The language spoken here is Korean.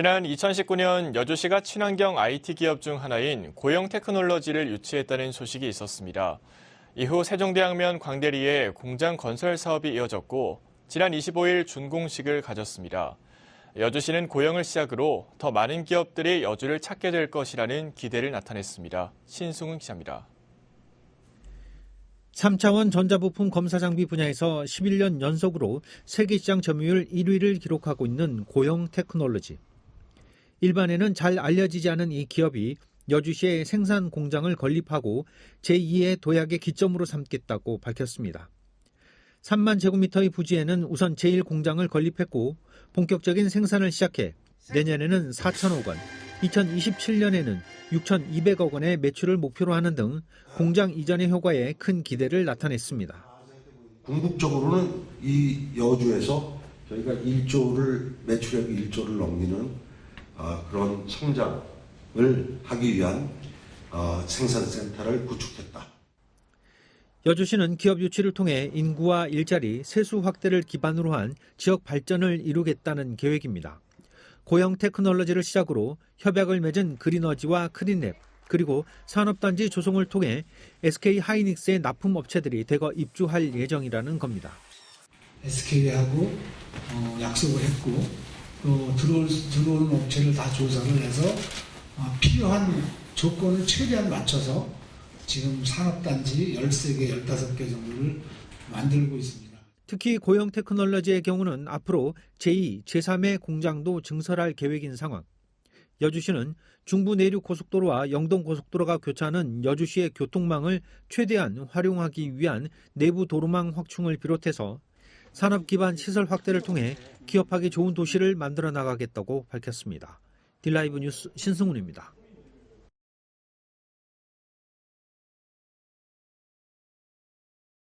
지난 2019년 여주시가 친환경 IT 기업 중 하나인 고영 테크놀로지를 유치했다는 소식이 있었습니다. 이후 세종대학면 광대리에 공장 건설 사업이 이어졌고 지난 25일 준공식을 가졌습니다. 여주시는 고영을 시작으로 더 많은 기업들이 여주를 찾게 될 것이라는 기대를 나타냈습니다. 신승훈 기자입니다. 3차원 전자부품 검사 장비 분야에서 11년 연속으로 세계 시장 점유율 1위를 기록하고 있는 고영 테크놀로지. 일반에는 잘 알려지지 않은 이 기업이 여주시에 생산 공장을 건립하고 제2의 도약의 기점으로 삼겠다고 밝혔습니다. 3만 제곱미터의 부지에는 우선 제1 공장을 건립했고 본격적인 생산을 시작해 내년에는 4천억 원, 2027년에는 6,200억 원의 매출을 목표로 하는 등 공장 이전의 효과에 큰 기대를 나타냈습니다. 궁극적으로는 이 여주에서 저희가 1조를 매출액 1조를 넘기는 어, 그런 성장을 하기 위한 어, 생산센터를 구축했다. 여주시는 기업 유치를 통해 인구와 일자리, 세수 확대를 기반으로 한 지역 발전을 이루겠다는 계획입니다. 고형 테크놀로지를 시작으로 협약을 맺은 그린어지와 크린랩, 그리고 산업단지 조성을 통해 SK 하이닉스의 납품 업체들이 대거 입주할 예정이라는 겁니다. SK하고 어, 약속을 했고 또 들어올, 들어오는 업체를 다 조사를 해서 어, 필요한 조건을 최대한 맞춰서 지금 산업단지 13개, 15개 정도를 만들고 있습니다. 특히 고형 테크놀로지의 경우는 앞으로 제2, 제3의 공장도 증설할 계획인 상황. 여주시는 중부 내륙 고속도로와 영동 고속도로가 교차하는 여주시의 교통망을 최대한 활용하기 위한 내부 도로망 확충을 비롯해서 산업 기반 시설 확대를 통해 기업하기 좋은 도시를 만들어 나가겠다고 밝혔습니다. 딜라이브 뉴스 신승훈입니다.